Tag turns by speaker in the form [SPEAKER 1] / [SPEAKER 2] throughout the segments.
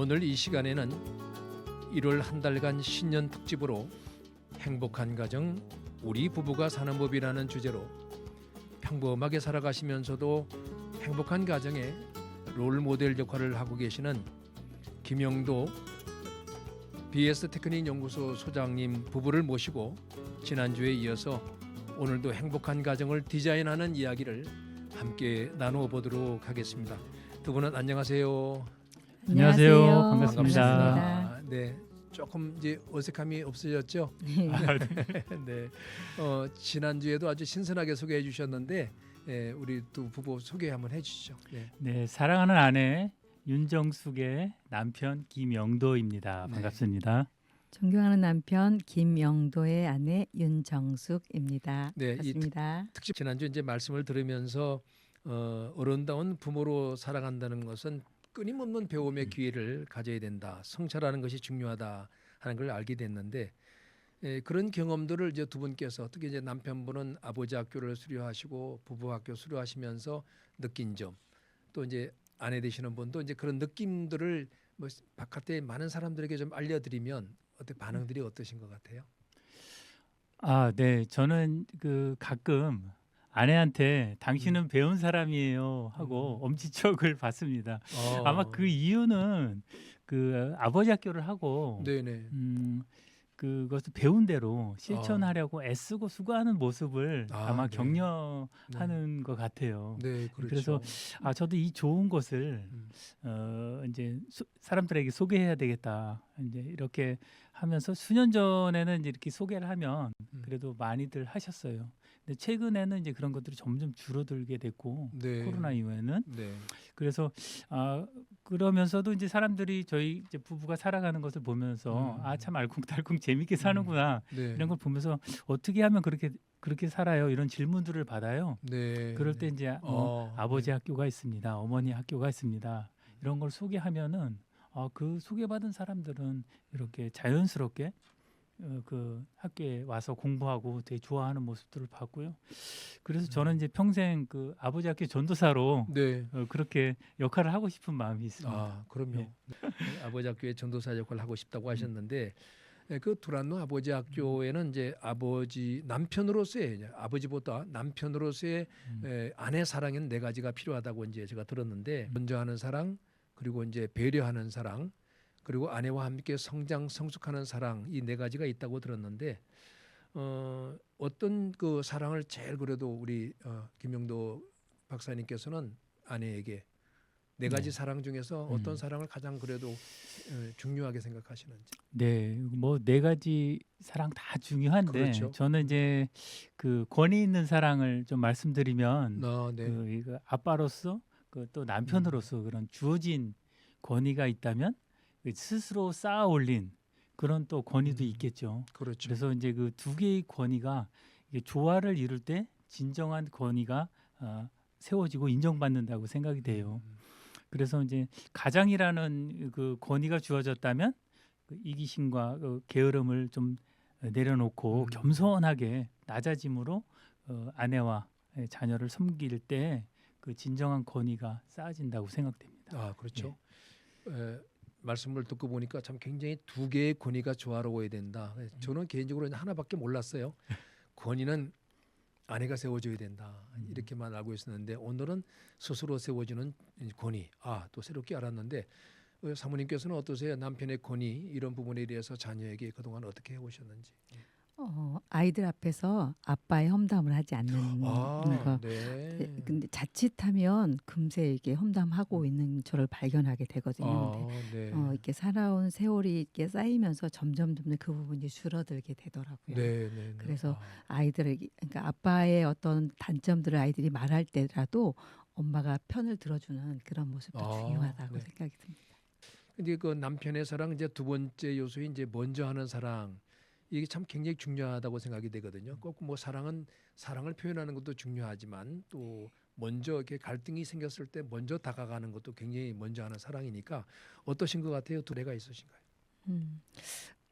[SPEAKER 1] 오늘 이 시간에는 1월 한 달간 신년 특집으로 행복한 가정 우리 부부가 사는 법이라는 주제로 평범하게 살아가시면서도 행복한 가정의 롤 모델 역할을 하고 계시는 김영도 BS 테크닉 연구소 소장님 부부를 모시고 지난주에 이어서 오늘도 행복한 가정을 디자인하는 이야기를 함께 나누어 보도록 하겠습니다. 두 분은 안녕하세요.
[SPEAKER 2] 안녕하세요. 반갑습니다.
[SPEAKER 1] 아, 네, 조금 이제 어색함이 없어졌죠.
[SPEAKER 2] 네.
[SPEAKER 1] 네, 어, 지난 주에도 아주 신선하게 소개해 주셨는데 예, 우리 두 부부 소개 한번 해 주시죠. 네.
[SPEAKER 2] 네, 사랑하는 아내 윤정숙의 남편 김영도입니다.
[SPEAKER 1] 네.
[SPEAKER 2] 반갑습니다.
[SPEAKER 3] 존경하는 남편 김영도의 아내 윤정숙입니다.
[SPEAKER 1] 네, 이
[SPEAKER 3] 반갑습니다.
[SPEAKER 1] 특집 지난주 이제 말씀을 들으면서 어, 어른다운 부모로 살아간다는 것은 끊임없는 배움의
[SPEAKER 2] 음.
[SPEAKER 1] 기회를 가져야 된다. 성찰하는 것이 중요하다 하는 걸 알게 됐는데 예, 그런 경험들을 이제 두 분께서 특히 이제 남편분은 아버지 학교를 수료하시고 부부 학교 수료하시면서 느낀 점, 또 이제 아내 되시는 분도 이제 그런 느낌들을 뭐 바깥에 많은 사람들에게 좀 알려드리면 어때 반응들이 어떠신 것 같아요?
[SPEAKER 2] 아, 네. 저는 그 가끔 아내한테 당신은 배운 사람이에요 하고
[SPEAKER 1] 음.
[SPEAKER 2] 엄지척을 받습니다.
[SPEAKER 1] 어,
[SPEAKER 2] 아마 그 이유는 그 아버지 학교를 하고
[SPEAKER 1] 네네.
[SPEAKER 2] 음 그것을 배운 대로 실천하려고 애쓰고 수고하는 모습을
[SPEAKER 1] 아,
[SPEAKER 2] 아, 마
[SPEAKER 1] 네.
[SPEAKER 2] 격려하는 것 같아요.
[SPEAKER 1] 네, 그렇죠.
[SPEAKER 2] 그래서 아 저도 이 좋은 것을
[SPEAKER 1] 음.
[SPEAKER 2] 어 이제 소, 사람들에게 소개해야 되겠다 이제 이렇게 하면서 수년 전에는 이제 이렇게 소개를 하면
[SPEAKER 1] 음.
[SPEAKER 2] 그래도 많이들 하셨어요. 근데 최근에는 이제 그런 것들이 점점 줄어들게 됐고
[SPEAKER 1] 네.
[SPEAKER 2] 코로나 이후에는
[SPEAKER 1] 네.
[SPEAKER 2] 그래서 아 그러면서도 이제 사람들이 저희 이제 부부가 살아가는 것을 보면서
[SPEAKER 1] 음.
[SPEAKER 2] 아참 알콩달콩 재밌게 사는구나
[SPEAKER 1] 네.
[SPEAKER 2] 이런 걸 보면서 어떻게 하면 그렇게 그렇게 살아요 이런 질문들을 받아요.
[SPEAKER 1] 네.
[SPEAKER 2] 그럴 때
[SPEAKER 1] 네.
[SPEAKER 2] 이제 뭐
[SPEAKER 1] 어,
[SPEAKER 2] 아버지 학교가 있습니다. 어머니 학교가 있습니다. 이런 걸 소개하면은 아, 그 소개받은 사람들은 이렇게 자연스럽게 어, 그 학교에 와서 공부하고 되게 좋아하는 모습들을 봤고요. 그래서 저는 이제 평생 그 아버지 학교 전도사로
[SPEAKER 1] 네.
[SPEAKER 2] 어, 그렇게 역할을 하고 싶은 마음이 있습니다.
[SPEAKER 1] 아, 그럼요.
[SPEAKER 2] 네.
[SPEAKER 1] 네, 아버지 학교에 전도사 역할을 하고 싶다고 하셨는데 네, 그 두란노 아버지 학교에는 이제 아버지 남편으로서의 아버지보다 남편으로서의
[SPEAKER 2] 음.
[SPEAKER 1] 에, 아내 사랑은 네 가지가 필요하다고 이제 제가 들었는데 먼저 하는 사랑 그리고 이제 배려하는 사랑 그리고 아내와 함께 성장 성숙하는 사랑 이 네 가지가 있다고 들었는데 어, 어떤 그 사랑을 제일 그래도 우리 어, 김영도 박사님께서는 아내에게 네 가지
[SPEAKER 2] 네.
[SPEAKER 1] 사랑 중에서 어떤
[SPEAKER 2] 음.
[SPEAKER 1] 사랑을 가장 그래도 어, 중요하게 생각하시는지.
[SPEAKER 2] 네, 뭐 네 가지 사랑 다 중요한데
[SPEAKER 1] 그렇죠.
[SPEAKER 2] 저는 이제 그 권위 있는 사랑을 좀 말씀드리면
[SPEAKER 1] 어, 네.
[SPEAKER 2] 그 아빠로서 그 또 남편으로서 그런 주어진 권위가 있다면 그 스스로 쌓아 올린 그런 또 권위도
[SPEAKER 1] 음.
[SPEAKER 2] 있겠죠.
[SPEAKER 1] 그렇죠.
[SPEAKER 2] 그래서 이제 그 두 개의 권위가 조화를 이룰 때 진정한 권위가 어, 세워지고 인정받는다고 생각이 돼요.
[SPEAKER 1] 음,
[SPEAKER 2] 그래서 이제 가장이라는 그 권위가 주어졌다면 그 이기심과 그 게으름을 좀 내려놓고
[SPEAKER 1] 음.
[SPEAKER 2] 겸손하게 낮아짐으로 어, 아내와 자녀를 섬길 때 그 진정한 권위가 쌓아진다고 생각됩니다.
[SPEAKER 1] 아 그렇죠. 에, 말씀을 듣고 보니까 참 굉장히 두 개의 권위가 조화로워야 된다. 예, 저는 개인적으로 하나밖에 몰랐어요. 권위는 아내가 세워줘야 된다
[SPEAKER 2] 음.
[SPEAKER 1] 이렇게만 알고 있었는데 오늘은 스스로 세워주는 이 권위. 아 또 새롭게 알았는데 어, 사모님께서는 어떠세요? 남편의 권위 이런 부분에 대해서 자녀에게 그동안 어떻게 해오셨는지.
[SPEAKER 3] 어, 아이들 앞에서 아빠의 험담을 하지 않는
[SPEAKER 1] 아
[SPEAKER 3] 거.
[SPEAKER 1] 네.
[SPEAKER 3] 네, 근데 자칫하면 금세 이게 험담하고 있는 저를 발견하게 되거든요.
[SPEAKER 1] 아,
[SPEAKER 3] 근데
[SPEAKER 1] 네.
[SPEAKER 3] 어, 이렇게 살아온 세월이 이렇게 쌓이면서 점점 점점 그 부분이 줄어들게 되더라고요.
[SPEAKER 1] 네, 네, 네.
[SPEAKER 3] 그래서
[SPEAKER 1] 아,
[SPEAKER 3] 아이들에게 그러니까 아빠의 어떤 단점들을 아이들이 말할 때라도 엄마가 편을 들어주는 그런 모습도
[SPEAKER 1] 아,
[SPEAKER 3] 중요하다고
[SPEAKER 1] 네.
[SPEAKER 3] 생각이 듭니다.
[SPEAKER 1] 근데 그 남편의 사랑 이제 두 번째 요소인 이제 먼저 하는 사랑 이게 참 굉장히 중요하다고 생각이 되거든요. 꼭 뭐 사랑은 사랑을 표현하는 것도 중요하지만 또 먼저 이렇게 갈등이 생겼을 때 먼저 다가가는 것도 굉장히 먼저 하는 사랑이니까 어떠신 것 같아요? 두 애가 있으신가요?
[SPEAKER 3] 음,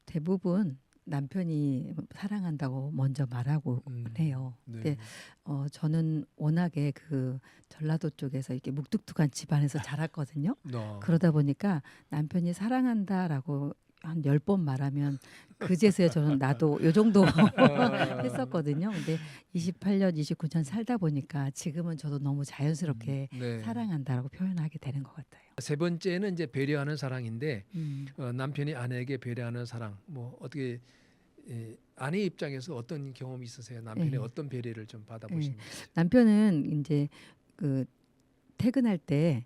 [SPEAKER 3] 대부분 남편이 사랑한다고 먼저 말하고
[SPEAKER 1] 음,
[SPEAKER 3] 해요.
[SPEAKER 1] 네.
[SPEAKER 3] 네. 어 저는 워낙에 그 전라도 쪽에서 이렇게 묵뚝뚝한 집안에서 자랐거든요.
[SPEAKER 1] 어.
[SPEAKER 3] 그러다 보니까 남편이 사랑한다라고 한 열 번 말하면 그제서야 저는 나도 요 정도 했었거든요. 근데 28년, 29년 살다 보니까 지금은 저도 너무 자연스럽게
[SPEAKER 1] 네.
[SPEAKER 3] 사랑한다라고 표현하게 되는 것 같아요.
[SPEAKER 1] 세 번째는 이제 배려하는 사랑인데
[SPEAKER 3] 음.
[SPEAKER 1] 어, 남편이 아내에게 배려하는 사랑 뭐 어떻게 예, 아내 입장에서 어떤 경험이 있으세요? 남편의
[SPEAKER 3] 네.
[SPEAKER 1] 어떤 배려를 좀 받아보신 거죠?
[SPEAKER 3] 남편은 이제 그 퇴근할 때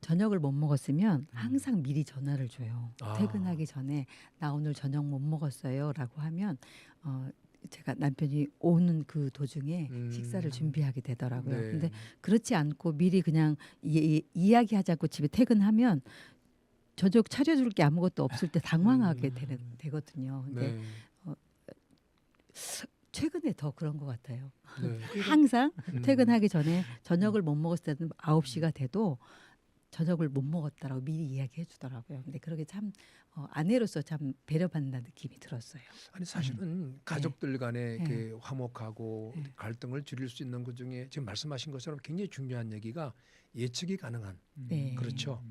[SPEAKER 3] 저녁을 못 먹었으면 항상 미리 전화를 줘요.
[SPEAKER 1] 아.
[SPEAKER 3] 퇴근하기 전에 나 오늘 저녁 못 먹었어요라고 하면 어 제가 남편이 오는 그 도중에
[SPEAKER 1] 음.
[SPEAKER 3] 식사를 준비하게 되더라고요.
[SPEAKER 1] 네.
[SPEAKER 3] 근데 그렇지 않고 미리 그냥 이, 야기하지 않고 집에 퇴근하면 저녁 차려줄 게 아무것도 없을 때 당황하게
[SPEAKER 1] 음.
[SPEAKER 3] 되는, 되거든요. 근데
[SPEAKER 1] 네.
[SPEAKER 3] 최근에 더 그런 것 같아요.
[SPEAKER 1] 네.
[SPEAKER 3] 항상
[SPEAKER 1] 음.
[SPEAKER 3] 퇴근하기 전에 저녁을 못 먹었을 때는 9시가 돼도 저녁을 못 먹었다라고 미리 이야기해 주더라고요. 근데 그렇게 참 어, 아내로서 참 배려받는다는 느낌이 들었어요.
[SPEAKER 1] 아니 사실은 가족들 간에
[SPEAKER 3] 네.
[SPEAKER 1] 이렇게 화목하고
[SPEAKER 3] 네.
[SPEAKER 1] 갈등을 줄일 수 있는 것 중에 지금 말씀하신 것처럼 굉장히 중요한 얘기가 예측이 가능한
[SPEAKER 3] 네.
[SPEAKER 1] 그렇죠.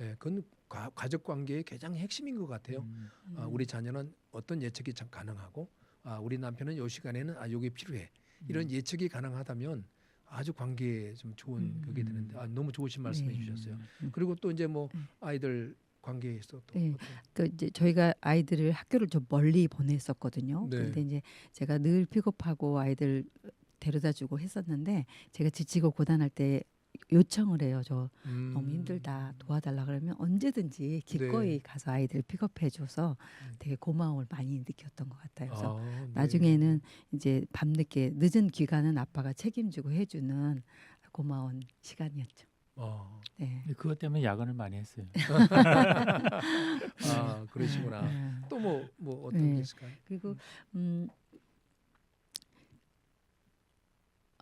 [SPEAKER 1] 예, 그건 가, 가족 관계의 가장 핵심인 것 같아요.
[SPEAKER 2] 음.
[SPEAKER 1] 아, 우리 자녀는 어떤 예측이 참 가능하고 아, 우리 남편은 요 시간에는 아 요게 필요해 이런
[SPEAKER 2] 음.
[SPEAKER 1] 예측이 가능하다면 아주 관계에 좀 좋은
[SPEAKER 3] 음.
[SPEAKER 1] 그게 되는데 아, 너무 좋으신 말씀해
[SPEAKER 3] 네.
[SPEAKER 1] 주셨어요.
[SPEAKER 3] 음.
[SPEAKER 1] 그리고 또 이제 뭐
[SPEAKER 3] 음.
[SPEAKER 1] 아이들 관계에서 또
[SPEAKER 3] 네. 그 이제 저희가 아이들을 학교를 좀 멀리 보냈었거든요.
[SPEAKER 1] 네.
[SPEAKER 3] 근데 이제 제가 늘 픽업하고 아이들 데려다 주고 했었는데 제가 지치고 고단할 때 요청을 해요. 저
[SPEAKER 1] 음.
[SPEAKER 3] 너무 힘들다 도와달라 그러면 언제든지 기꺼이
[SPEAKER 1] 네.
[SPEAKER 3] 가서 아이들 픽업해줘서
[SPEAKER 1] 음.
[SPEAKER 3] 되게 고마움을 많이 느꼈던 것 같아요. 그래서
[SPEAKER 1] 아, 네.
[SPEAKER 3] 나중에는 이제 밤늦게 늦은 귀가는 아빠가 책임지고 해주는 고마운 시간이었죠.
[SPEAKER 1] 아,
[SPEAKER 3] 네.
[SPEAKER 2] 그것 때문에 야근을 많이 했어요.
[SPEAKER 1] 아 그러시구나.
[SPEAKER 3] 네.
[SPEAKER 1] 또뭐뭐 어떤
[SPEAKER 3] 네.
[SPEAKER 1] 게 있을까요?
[SPEAKER 3] 그리고 음.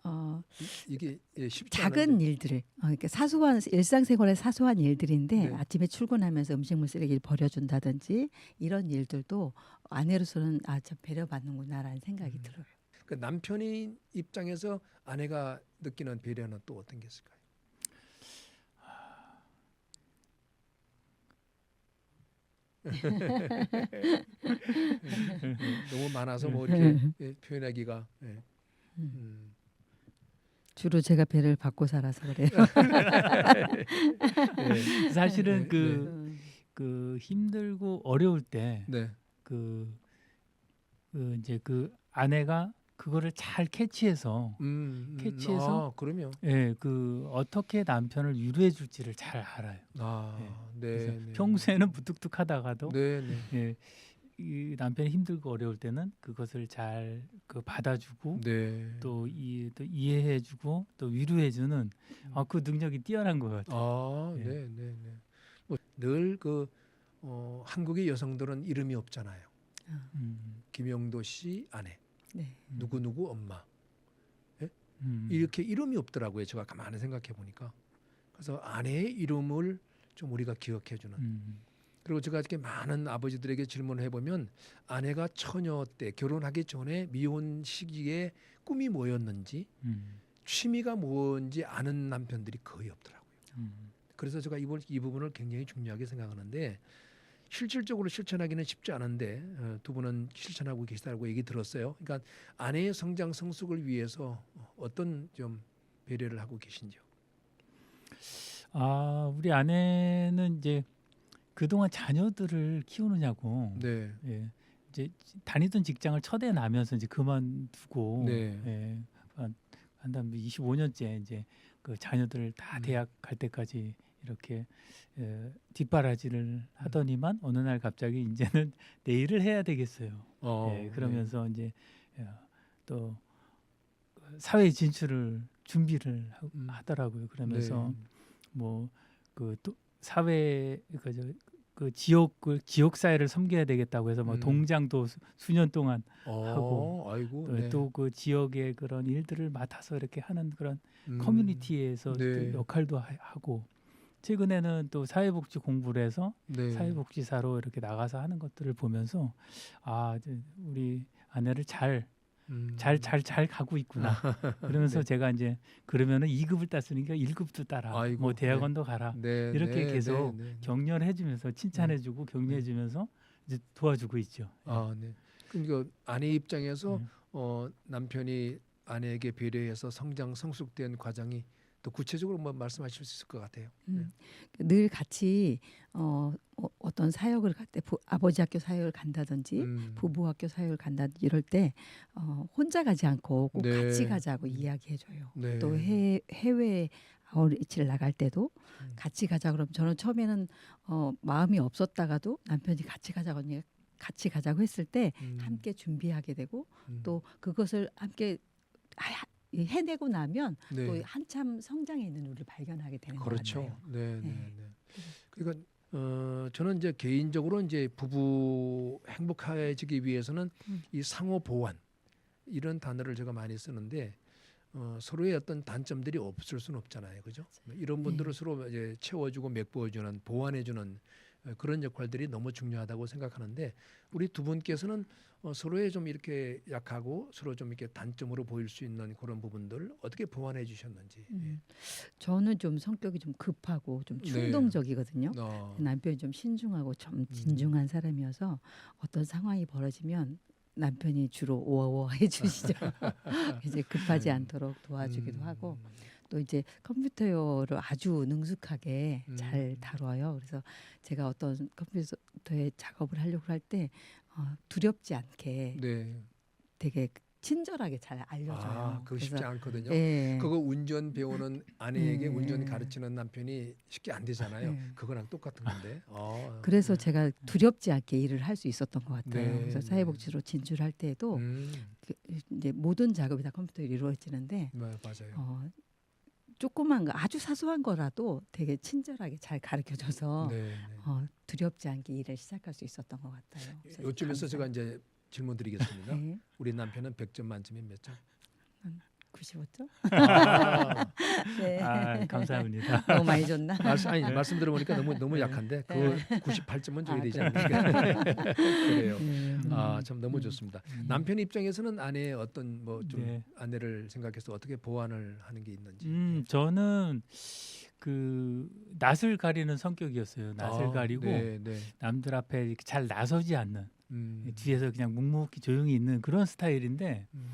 [SPEAKER 3] 어,
[SPEAKER 1] 이게 예,
[SPEAKER 3] 작은
[SPEAKER 1] 않은데.
[SPEAKER 3] 일들을 어, 그러니까 사소한 일상생활의 사소한 일들인데
[SPEAKER 1] 네.
[SPEAKER 3] 아침에 출근하면서 음식물 쓰레기를 버려준다든지 이런 일들도 아내로서는 아 참 배려받는구나라는 생각이
[SPEAKER 1] 음.
[SPEAKER 3] 들어요.
[SPEAKER 1] 그 남편이 입장에서 아내가 느끼는 배려는 또 어떤 게 있을까요? 너무 많아서 뭐 이렇게 예, 표현하기가 예.
[SPEAKER 3] 음.
[SPEAKER 1] 음.
[SPEAKER 3] 주로 제가 배를 받고 살아서 그래요.
[SPEAKER 1] 예.
[SPEAKER 2] 사실은
[SPEAKER 1] 네,
[SPEAKER 2] 그,
[SPEAKER 3] 음.
[SPEAKER 2] 그 힘들고 어려울 때
[SPEAKER 1] 네.
[SPEAKER 2] 그, 그 이제 그 아내가 그거를 잘 캐치해서
[SPEAKER 1] 음, 음,
[SPEAKER 2] 캐치해서?
[SPEAKER 1] 아, 그러면
[SPEAKER 2] 예, 그 어떻게 남편을 위로해 줄지를 잘 알아요.
[SPEAKER 1] 아, 네.
[SPEAKER 2] 그래서
[SPEAKER 1] 네.
[SPEAKER 2] 평소에는 무뚝뚝하다가도
[SPEAKER 1] 네, 네.
[SPEAKER 2] 예, 이 남편이 힘들고 어려울 때는 그것을 잘 그 받아주고
[SPEAKER 1] 네.
[SPEAKER 2] 또, 이, 또 이해해주고 또 위로해주는 아, 그 능력이 뛰어난 것 같아요.
[SPEAKER 1] 아,
[SPEAKER 2] 예.
[SPEAKER 1] 네, 네, 네. 뭐늘그 어, 한국의 여성들은 이름이 없잖아요.
[SPEAKER 2] 음,
[SPEAKER 1] 김영도 씨 아내,
[SPEAKER 3] 네.
[SPEAKER 1] 누구 누구 엄마
[SPEAKER 2] 음,
[SPEAKER 1] 이렇게 이름이 없더라고요. 제가 가만히 생각해 보니까 그래서 아내의 이름을 좀 우리가 기억해 주는.
[SPEAKER 2] 음,
[SPEAKER 1] 그리고 제가 이렇게 많은 아버지들에게 질문을 해보면 아내가 처녀 때 결혼하기 전에 미혼 시기에 꿈이 뭐였는지
[SPEAKER 2] 음,
[SPEAKER 1] 취미가 뭔지 아는 남편들이 거의 없더라고요.
[SPEAKER 2] 음,
[SPEAKER 1] 그래서 제가 이, 부- 이 부분을 굉장히 중요하게 생각하는데 실질적으로 실천하기는 쉽지 않은데 어, 두 분은 실천하고 계시다고 얘기 들었어요. 그러니까 아내의 성장 성숙을 위해서 어떤 좀 배려를 하고 계신지요?
[SPEAKER 2] 아 우리 아내는 이제 그동안 자녀들을 키우느냐고
[SPEAKER 1] 네,
[SPEAKER 2] 예, 이제 다니던 직장을 처대 나면서 이제 그만두고
[SPEAKER 1] 네.
[SPEAKER 2] 예, 한, 한 다음에 25년째 이제 그 자녀들 다
[SPEAKER 1] 음.
[SPEAKER 2] 대학 갈 때까지 이렇게 예, 뒷바라지를 하더니만 어느 날 갑자기 이제는 내일을 해야 되겠어요.
[SPEAKER 1] 어,
[SPEAKER 2] 예, 그러면서 이제 예, 또 사회 진출을 준비를 하,
[SPEAKER 1] 음.
[SPEAKER 2] 하더라고요. 그러면서
[SPEAKER 1] 네.
[SPEAKER 2] 뭐그또 사회 그저 그 지역을 지역 사회를 섬겨야 되겠다고 해서 뭐
[SPEAKER 1] 음.
[SPEAKER 2] 동장도 수, 수년 동안
[SPEAKER 1] 어,
[SPEAKER 2] 하고
[SPEAKER 1] 네.
[SPEAKER 2] 또그 지역의 그런 일들을 맡아서 이렇게 하는 그런
[SPEAKER 1] 음,
[SPEAKER 2] 커뮤니티에서
[SPEAKER 1] 네.
[SPEAKER 2] 또 역할도 하, 고 최근에는 또 사회복지 공부를 해서
[SPEAKER 1] 네.
[SPEAKER 2] 사회복지사로 이렇게 나가서 하는 것들을 보면서 아 우리 아내를 잘
[SPEAKER 1] 음.
[SPEAKER 2] 잘 잘 잘 가고 있구나. 그러면서
[SPEAKER 1] 네.
[SPEAKER 2] 제가 이제 그러면은 2급을 땄으니까 1급도 따라.
[SPEAKER 1] 아이고,
[SPEAKER 2] 뭐 대학원도 가라.
[SPEAKER 1] 네,
[SPEAKER 2] 이렇게
[SPEAKER 1] 네,
[SPEAKER 2] 계속
[SPEAKER 1] 네, 네, 네.
[SPEAKER 2] 격려를 해주면서 칭찬해주고 격려해주면서 이제 도와주고 있죠.
[SPEAKER 1] 아, 네. 그러니까 아내 입장에서
[SPEAKER 2] 네.
[SPEAKER 1] 어, 남편이 아내에게 배려해서 성장 성숙된 과정이 또 구체적으로 뭐 말씀하실 수 있을 것 같아요.
[SPEAKER 3] 음. 늘 같이 어, 어, 어떤 사역을 갈 때 아버지 학교 사역을 간다든지
[SPEAKER 1] 음.
[SPEAKER 3] 부부 학교 사역을 간다 이럴 때 어, 혼자 가지 않고 꼭
[SPEAKER 1] 네.
[SPEAKER 3] 같이 가자고 이야기해줘요.
[SPEAKER 1] 네.
[SPEAKER 3] 또 해, 해외 아우리치를 나갈 때도
[SPEAKER 1] 음.
[SPEAKER 3] 같이 가자 그러면 저는 처음에는 어, 마음이 없었다가도 남편이 같이 가자고 하니까 같이 가자고 했을 때
[SPEAKER 1] 음.
[SPEAKER 3] 함께 준비하게 되고
[SPEAKER 1] 음.
[SPEAKER 3] 또 그것을 함께 하- 해내고 나면
[SPEAKER 1] 네.
[SPEAKER 3] 또 한참 성장해 있는 우리를 발견하게 되는
[SPEAKER 1] 그렇죠.
[SPEAKER 3] 것 같아요.
[SPEAKER 1] 네, 네,
[SPEAKER 3] 네.
[SPEAKER 1] 네. 그러니까 어, 저는 이제 개인적으로 이제 부부 행복해지기 위해서는
[SPEAKER 3] 음.
[SPEAKER 1] 이 상호 보완 이런 단어를 제가 많이 쓰는데 어, 서로의 어떤 단점들이 없을 수는 없잖아요, 그죠? 이런 분들을
[SPEAKER 3] 네.
[SPEAKER 1] 서로 이제 채워주고 메꿔주는 보완해주는 어, 그런 역할들이 너무 중요하다고 생각하는데 우리 두 분께서는 어, 서로의 좀 이렇게 약하고 서로 좀 이렇게 단점으로 보일 수 있는 그런 부분들 어떻게 보완해 주셨는지.
[SPEAKER 3] 음. 저는 좀 성격이 좀 급하고 좀
[SPEAKER 1] 네.
[SPEAKER 3] 충동적이거든요.
[SPEAKER 1] 어,
[SPEAKER 3] 남편이 좀 신중하고 좀
[SPEAKER 1] 음.
[SPEAKER 3] 진중한 사람이어서 어떤 상황이 벌어지면 남편이 주로 오어워 해주시죠. 이제 급하지
[SPEAKER 1] 네.
[SPEAKER 3] 않도록 도와주기도
[SPEAKER 1] 음,
[SPEAKER 3] 하고 또 이제 컴퓨터를 아주 능숙하게
[SPEAKER 1] 음.
[SPEAKER 3] 잘 다뤄요. 그래서 제가 어떤 컴퓨터에 작업을 하려고 할 때 어, 두렵지 않게
[SPEAKER 1] 네.
[SPEAKER 3] 되게 친절하게 잘 알려줘요.
[SPEAKER 1] 아, 그거 쉽지 않거든요.
[SPEAKER 3] 예.
[SPEAKER 1] 그거 운전 배우는 아내에게
[SPEAKER 3] 네.
[SPEAKER 1] 운전 가르치는 남편이 쉽게 안 되잖아요.
[SPEAKER 3] 네.
[SPEAKER 1] 그거랑 똑같은 건데. 어,
[SPEAKER 3] 그래서
[SPEAKER 1] 네.
[SPEAKER 3] 제가 두렵지 않게 일을 할 수 있었던 것 같아요.
[SPEAKER 1] 네,
[SPEAKER 3] 그래서
[SPEAKER 1] 네.
[SPEAKER 3] 사회복지로 진출할 때도
[SPEAKER 1] 음,
[SPEAKER 3] 그 이제 모든 작업이 다 컴퓨터로 이루어지는데
[SPEAKER 1] 네, 맞아요.
[SPEAKER 3] 어, 조그만 거 아주 사소한 거라도 되게 친절하게 잘 가르쳐줘서
[SPEAKER 1] 네, 네.
[SPEAKER 3] 어, 두렵지 않게 일을 시작할 수 있었던 것 같아요.
[SPEAKER 1] 요쯤에서 제가. 이제 질문 드리겠습니다.
[SPEAKER 3] 네,
[SPEAKER 1] 우리 남편은 100점 만점에 몇 점?
[SPEAKER 3] 95점?
[SPEAKER 1] 아,
[SPEAKER 3] 네.
[SPEAKER 2] 아 감사합니다.
[SPEAKER 3] 너무 많이 줬나?
[SPEAKER 1] 말씀 아니 말씀 들어보니까 너무 너무
[SPEAKER 2] 네.
[SPEAKER 1] 약한데 그 98점은 줘야
[SPEAKER 3] 아,
[SPEAKER 1] 되지? 않습니까? 그래요.
[SPEAKER 3] 네.
[SPEAKER 1] 아참 너무
[SPEAKER 3] 음.
[SPEAKER 1] 좋습니다.
[SPEAKER 2] 음.
[SPEAKER 1] 남편 입장에서는 아내의 어떤 뭐좀
[SPEAKER 2] 네.
[SPEAKER 1] 아내를 생각해서 어떻게 보완을 하는 게 있는지.
[SPEAKER 2] 음 저는 그 낯을 가리는 성격이었어요. 낯을
[SPEAKER 1] 아,
[SPEAKER 2] 가리고
[SPEAKER 1] 네, 네.
[SPEAKER 2] 남들 앞에 이렇게 잘 나서지 않는
[SPEAKER 1] 음,
[SPEAKER 2] 뒤에서 그냥 묵묵히 조용히 있는 그런 스타일인데
[SPEAKER 1] 음,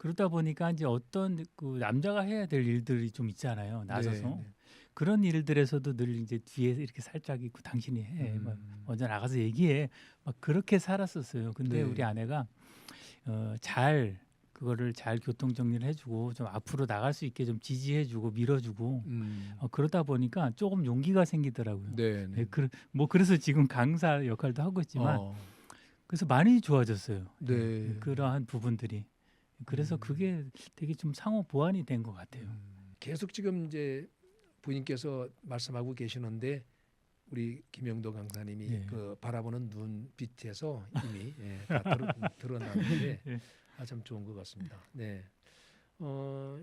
[SPEAKER 2] 그러다 보니까 이제 어떤 그 남자가 해야 될 일들이 좀 있잖아요. 나서서
[SPEAKER 1] 네, 네.
[SPEAKER 2] 그런 일들에서도 늘 이제 뒤에서 이렇게 살짝 있고 당신이 해. 막
[SPEAKER 1] 음.
[SPEAKER 2] 먼저 나가서 얘기해. 막 그렇게 살았었어요. 근데
[SPEAKER 1] 네.
[SPEAKER 2] 우리 아내가 어, 잘 그거를 잘 교통 정리를 해주고 좀 앞으로 나갈 수 있게 좀 지지해주고 밀어주고
[SPEAKER 1] 음.
[SPEAKER 2] 어, 그러다 보니까 조금 용기가 생기더라고요.
[SPEAKER 1] 네,
[SPEAKER 2] 네,
[SPEAKER 1] 네.
[SPEAKER 2] 그, 뭐 그래서 지금 강사 역할도 하고 있지만
[SPEAKER 1] 어,
[SPEAKER 2] 그래서 많이 좋아졌어요.
[SPEAKER 1] 네.
[SPEAKER 2] 예, 그러한 부분들이 그래서
[SPEAKER 1] 음.
[SPEAKER 2] 그게 되게 좀 상호 보완이 된 것 같아요.
[SPEAKER 1] 음, 계속 지금 이제 부인께서 말씀하고 계시는데 우리 김영도 강사님이
[SPEAKER 2] 네.
[SPEAKER 1] 그 바라보는 눈빛에서 이미 예, 다 드러, 드러나는데
[SPEAKER 2] 네.
[SPEAKER 1] 아, 참 좋은 것 같습니다. 네. 어,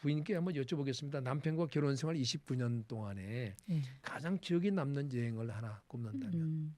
[SPEAKER 1] 부인께 한번 여쭤보겠습니다. 남편과 결혼 생활 29년 동안에
[SPEAKER 3] 네.
[SPEAKER 1] 가장 기억에 남는 여행을 하나 꼽는다면.
[SPEAKER 3] 음,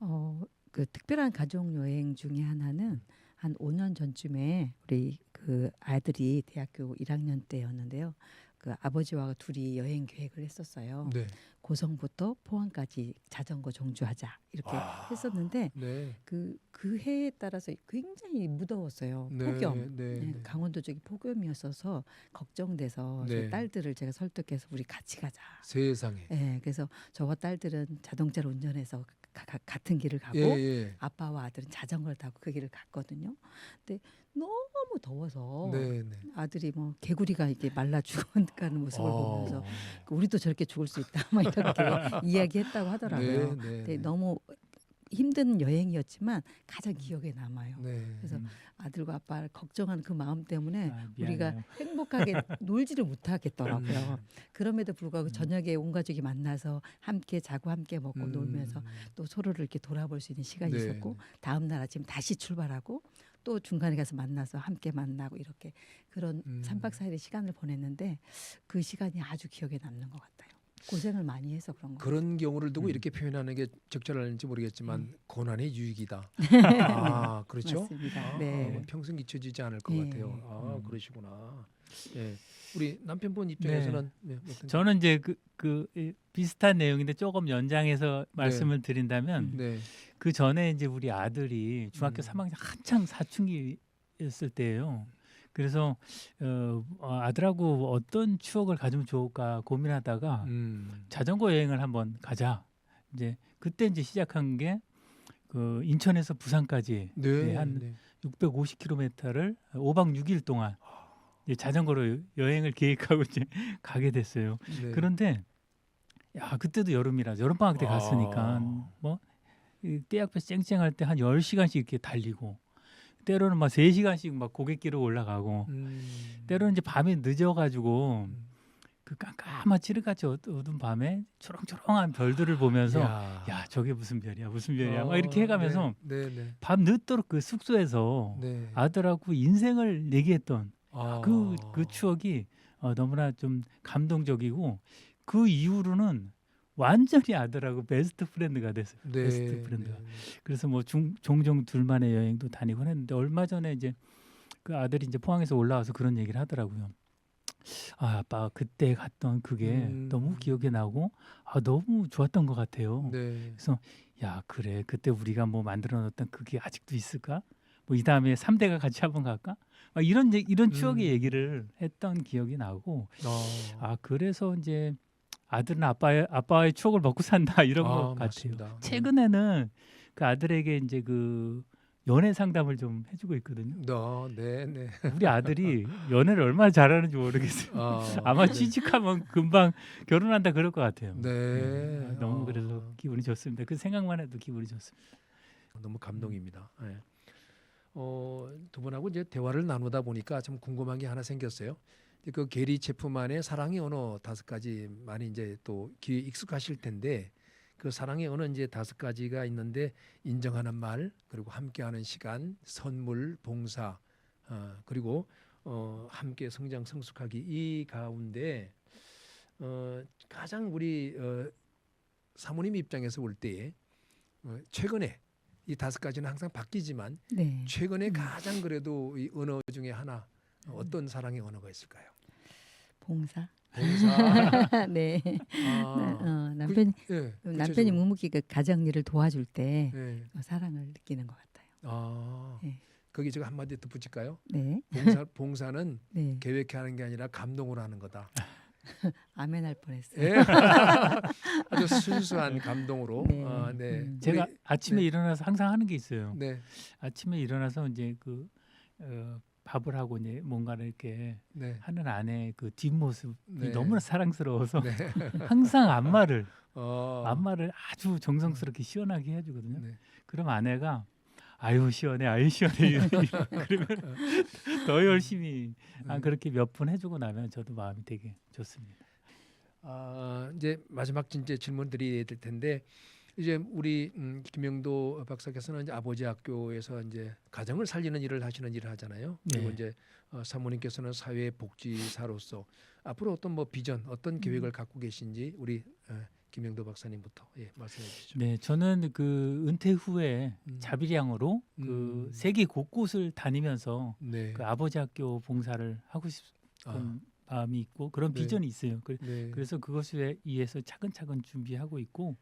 [SPEAKER 3] 어, 그 특별한 가족 여행 중에 하나는 한 5년 전쯤에 우리 그 아들이 대학교 1학년 때였는데요. 그 아버지와 둘이 여행 계획을 했었어요.
[SPEAKER 1] 네.
[SPEAKER 3] 고성부터 포항까지 자전거 정주하자 이렇게
[SPEAKER 1] 와.
[SPEAKER 3] 했었는데
[SPEAKER 1] 네.
[SPEAKER 3] 그, 그 해에 따라서 굉장히 무더웠어요.
[SPEAKER 1] 네.
[SPEAKER 3] 폭염.
[SPEAKER 1] 네.
[SPEAKER 3] 네,
[SPEAKER 1] 네.
[SPEAKER 3] 강원도 쪽이 폭염이었어서 걱정돼서
[SPEAKER 1] 네.
[SPEAKER 3] 딸들을 제가 설득해서 우리 같이 가자.
[SPEAKER 1] 세상에.
[SPEAKER 3] 예, 그래서 저와 딸들은 자동차를 운전해서 가- 가- 같은 길을 가고
[SPEAKER 1] 예, 예.
[SPEAKER 3] 아빠와 아들은 자전거를 타고 그 길을 갔거든요. 근데 너무 더워서
[SPEAKER 1] 네, 네.
[SPEAKER 3] 아들이 뭐 개구리가 이렇게 말라 죽어가는 모습을
[SPEAKER 1] 어.
[SPEAKER 3] 보면서 우리도 저렇게 죽을 수 있다 막 이렇게 이야기했다고 하더라고요.
[SPEAKER 1] 네, 네,
[SPEAKER 3] 근데
[SPEAKER 1] 네.
[SPEAKER 3] 너무 힘든 여행이었지만 가장 기억에 남아요.
[SPEAKER 1] 네.
[SPEAKER 3] 그래서
[SPEAKER 2] 음.
[SPEAKER 3] 아들과 아빠를 걱정하는 그 마음 때문에
[SPEAKER 2] 아,
[SPEAKER 3] 우리가. 행복하게 놀지를 못하겠더라고요.
[SPEAKER 1] 음.
[SPEAKER 3] 그럼에도 불구하고
[SPEAKER 2] 음.
[SPEAKER 3] 저녁에 온 가족이 만나서 함께 자고 함께 먹고
[SPEAKER 1] 음.
[SPEAKER 3] 놀면서 또 서로를 이렇게 돌아볼 수 있는 시간이
[SPEAKER 1] 네,
[SPEAKER 3] 있었고
[SPEAKER 1] 네.
[SPEAKER 3] 다음 날 아침 다시 출발하고 또 중간에 가서 만나서 함께 만나고 이렇게 그런
[SPEAKER 1] 음.
[SPEAKER 3] 삼 3박 4일의 시간을 보냈는데 그 시간이 아주 기억에 남는 것 같아요. 고생을 많이 해서 그런 거.
[SPEAKER 1] 그런 경우를 두고
[SPEAKER 2] 음.
[SPEAKER 1] 이렇게 표현하는 게 적절한지 모르겠지만
[SPEAKER 3] 음.
[SPEAKER 1] 고난의 유익이다. 아 그렇죠.
[SPEAKER 3] 맞습니다.
[SPEAKER 1] 아,
[SPEAKER 3] 네.
[SPEAKER 1] 평생 잊혀지지 않을 것
[SPEAKER 3] 네.
[SPEAKER 1] 같아요. 아
[SPEAKER 2] 음.
[SPEAKER 1] 그러시구나. 예, 우리 남편분 입장에서는 네, 어떤-
[SPEAKER 2] 저는 이제 그, 그 이, 비슷한 내용인데 조금 연장해서 말씀을 드린다면
[SPEAKER 1] 네,
[SPEAKER 2] 그 전에 이제 우리 아들이 중학교
[SPEAKER 1] 음.
[SPEAKER 2] 3학년 한창 사춘기였을 때예요. 그래서 어, 어, 아들하고 어떤 추억을 가지면 좋을까 고민하다가
[SPEAKER 1] 음.
[SPEAKER 2] 자전거 여행을 한번 가자. 이제 그때 이제 시작한 게 그 인천에서 부산까지
[SPEAKER 1] 네,
[SPEAKER 2] 네, 한
[SPEAKER 1] 네.
[SPEAKER 2] 650km를 5박 6일 동안 이제 자전거로 여행을 계획하고 이제 가게 됐어요.
[SPEAKER 1] 네.
[SPEAKER 2] 그런데 야 그때도 여름이라 여름 방학 때 갔으니까
[SPEAKER 1] 아.
[SPEAKER 2] 뭐 떼약볕 쨍쨍할 때한 10시간씩 이렇게 달리고 때로는 막 3시간씩 막 고갯길을 올라가고
[SPEAKER 1] 음.
[SPEAKER 2] 때로는 이제 밤에 늦어 가지고
[SPEAKER 1] 음.
[SPEAKER 2] 그 깜깜한 어- 어두운 밤에 초롱초롱한 별들을 보면서
[SPEAKER 1] 야,
[SPEAKER 2] 야 저게 무슨 별이야 무슨 별이야 막
[SPEAKER 1] 어,
[SPEAKER 2] 이렇게 해가면서
[SPEAKER 1] 네, 네, 네.
[SPEAKER 2] 밤 늦도록 그 숙소에서
[SPEAKER 1] 네.
[SPEAKER 2] 아들하고 인생을 얘기했던
[SPEAKER 1] 아.
[SPEAKER 2] 그, 그 추억이 어, 너무나 좀 감동적이고 그 이후로는 완전히 아들하고 베스트 프렌드가 됐어요.
[SPEAKER 1] 네,
[SPEAKER 2] 베스트 프렌드가.
[SPEAKER 1] 네.
[SPEAKER 2] 그래서 뭐 중, 종종 둘만의 여행도 다니곤 했는데 얼마 전에 이제 그 아들이 이제 포항에서 올라와서 그런 얘기를 하더라고요. 아 아빠 그때 갔던 그게
[SPEAKER 1] 음.
[SPEAKER 2] 너무 기억에 나고 아 너무 좋았던 것 같아요.
[SPEAKER 1] 네.
[SPEAKER 2] 야 그래 그때 우리가 뭐 만들어 놨던 그게 아직도 있을까? 뭐 이 다음에 삼대가 같이 한번 갈까? 막 이런 얘- 이런 추억의
[SPEAKER 1] 음.
[SPEAKER 2] 얘기를 했던 기억이 나고
[SPEAKER 1] 어.
[SPEAKER 2] 아 그래서 이제 아들은 아빠의 아빠의 추억을 먹고 산다 이런
[SPEAKER 1] 아,
[SPEAKER 2] 것 같아요.
[SPEAKER 1] 맞습니다.
[SPEAKER 2] 최근에는 그 아들에게 이제 그 연애 상담을 좀 해주고 있거든요.
[SPEAKER 1] 너, 네, 네.
[SPEAKER 2] 우리 아들이 연애를 얼마나 잘하는지 모르겠어요.
[SPEAKER 1] 아,
[SPEAKER 2] 아마
[SPEAKER 1] 네.
[SPEAKER 2] 취직하면 금방 결혼한다 그럴 것 같아요.
[SPEAKER 1] 네.
[SPEAKER 2] 아, 너무
[SPEAKER 1] 아.
[SPEAKER 2] 그래서 기분이 좋습니다. 그 생각만 해도 기분이 좋습니다.
[SPEAKER 1] 너무 감동입니다. 예. 어, 두 분하고 이제 대화를 나누다 보니까 좀 궁금한 게 하나 생겼어요. 그 게리 체프만의 사랑의 언어 다섯 가지 많이 이제 또 귀에 익숙하실 텐데 그 사랑의 언어 이제 다섯 가지가 있는데 인정하는 말 그리고 함께하는 시간, 선물, 봉사 어, 그리고 어, 함께 성장 성숙하기 이 가운데 어, 가장 우리 어, 사모님 입장에서 볼때 어, 최근에 이 다섯 가지는 항상 바뀌지만
[SPEAKER 3] 네.
[SPEAKER 1] 최근에
[SPEAKER 3] 음.
[SPEAKER 1] 가장 그래도 이 언어 중에 하나 어, 어떤 사랑의 언어가 있을까요?
[SPEAKER 3] 봉사.
[SPEAKER 1] 봉사.
[SPEAKER 3] 네.
[SPEAKER 1] 아,
[SPEAKER 3] 나- 어, 남편이
[SPEAKER 1] 예,
[SPEAKER 3] 남편이
[SPEAKER 1] 구체적으로.
[SPEAKER 3] 묵묵히 그 가정 일을 도와줄 때
[SPEAKER 1] 예.
[SPEAKER 3] 어, 사랑을 느끼는 것 같아요.
[SPEAKER 1] 아,
[SPEAKER 3] 네.
[SPEAKER 1] 거기 제가 한마디 덧붙일까요?
[SPEAKER 3] 네.
[SPEAKER 1] 봉사, 봉사는
[SPEAKER 3] 네.
[SPEAKER 1] 계획하는 게 아니라 감동으로 하는 거다.
[SPEAKER 3] 아멘 할 뻔했어요.
[SPEAKER 1] 예. 아주 순수한 감동으로.
[SPEAKER 3] 네.
[SPEAKER 1] 아, 네.
[SPEAKER 3] 음.
[SPEAKER 2] 제가
[SPEAKER 1] 우리-
[SPEAKER 2] 아침에
[SPEAKER 1] 네.
[SPEAKER 2] 일어나서 항상 하는 게 있어요.
[SPEAKER 1] 네,
[SPEAKER 2] 아침에 일어나서 이제 그 어, 밥을 하고 이제 뭔가를 이렇게
[SPEAKER 1] 네,
[SPEAKER 2] 하는 아내 그 뒷모습이
[SPEAKER 1] 네.
[SPEAKER 2] 너무나 사랑스러워서
[SPEAKER 1] 네.
[SPEAKER 2] 항상 안마를
[SPEAKER 1] 어,
[SPEAKER 2] 안마를 아주 정성스럽게 시원하게 해주거든요.
[SPEAKER 1] 네.
[SPEAKER 2] 그럼 아내가 아유 시원해, 아유 시원해 그러면 더 열심히 아,
[SPEAKER 1] 네.
[SPEAKER 2] 그렇게 몇번 해주고 나면 저도 마음이 되게 좋습니다.
[SPEAKER 1] 아, 이제 마지막 이제 질문 드려야 될 텐데 이제 우리 음, 김영도 박사께서는 이제 아버지 학교에서 이제 가정을 살리는 일을 하시는 일을 하잖아요. 그리고
[SPEAKER 2] 네.
[SPEAKER 1] 이제 어, 사모님께서는 사회 복지사로서 앞으로 어떤 뭐 비전, 어떤 계획을 갖고 계신지 우리 어, 김영도 박사님부터 예, 말씀해 주시죠.
[SPEAKER 2] 네, 저는 그 은퇴 후에
[SPEAKER 1] 음.
[SPEAKER 2] 자비량으로
[SPEAKER 1] 음.
[SPEAKER 2] 그 세계 곳곳을 다니면서
[SPEAKER 1] 네.
[SPEAKER 2] 그 아버지 학교 봉사를 하고 싶은
[SPEAKER 1] 아,
[SPEAKER 2] 마음이 있고 그런
[SPEAKER 1] 네.
[SPEAKER 2] 비전이 있어요. 그-
[SPEAKER 1] 네.
[SPEAKER 2] 그래서 그것을 위해서 차근차근 준비하고 있고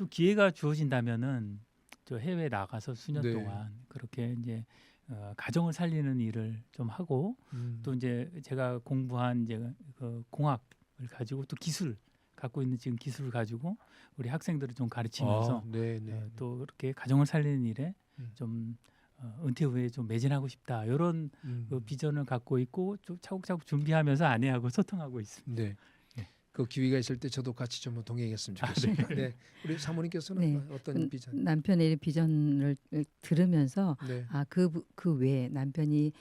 [SPEAKER 2] 또 기회가 주어진다면은 저 해외 나가서 수년
[SPEAKER 1] 네.
[SPEAKER 2] 동안 그렇게 이제 어, 가정을 살리는 일을 좀 하고
[SPEAKER 1] 음.
[SPEAKER 2] 또 이제 제가 공부한 이제 그 공학을 가지고 또 기술 갖고 있는 지금 기술을 가지고 우리 학생들을 좀 가르치면서
[SPEAKER 1] 아, 네, 네.
[SPEAKER 2] 어, 또 그렇게 가정을 살리는 일에
[SPEAKER 1] 음.
[SPEAKER 2] 좀 어, 은퇴 후에 좀 매진하고 싶다 이런
[SPEAKER 1] 음.
[SPEAKER 2] 그 비전을 갖고 있고 좀 차곡차곡 준비하면서 아내하고 소통하고 있습니다.
[SPEAKER 1] 네.
[SPEAKER 2] 예.
[SPEAKER 1] 그 기회가 있을 때 저도 같이 좀 동행했으면
[SPEAKER 2] 아,
[SPEAKER 1] 좋겠습니다. 네. 우리 사모님께서는
[SPEAKER 3] 네.
[SPEAKER 1] 어떤
[SPEAKER 3] 음,
[SPEAKER 1] 비전?
[SPEAKER 3] 남편의 비전을 들으면서
[SPEAKER 1] 네.
[SPEAKER 3] 아그 그 외에 남편이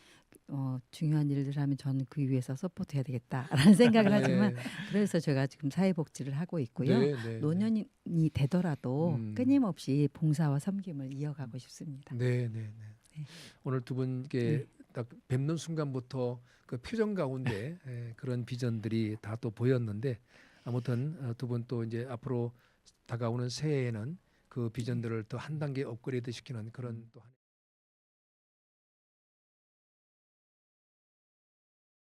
[SPEAKER 3] 어, 중요한 일을 하면 저는 그 위에서 서포트해야 되겠다라는 생각을 하지만 그래서 제가 지금 사회복지를 하고 있고요.
[SPEAKER 1] 네, 네, 네.
[SPEAKER 3] 노년이 되더라도
[SPEAKER 1] 음.
[SPEAKER 3] 끊임없이 봉사와 섬김을 이어가고 싶습니다.
[SPEAKER 1] 네, 네, 네.
[SPEAKER 3] 네.
[SPEAKER 1] 오늘 두 분께 딱 뵙는 순간부터 그 표정 가운데 예, 그런 비전들이 다 또 보였는데 아무튼 어, 두분 또 이제 앞으로 다가오는 새해에는 그 비전들을 더한 단계 업그레이드 시키는 그런 또 한-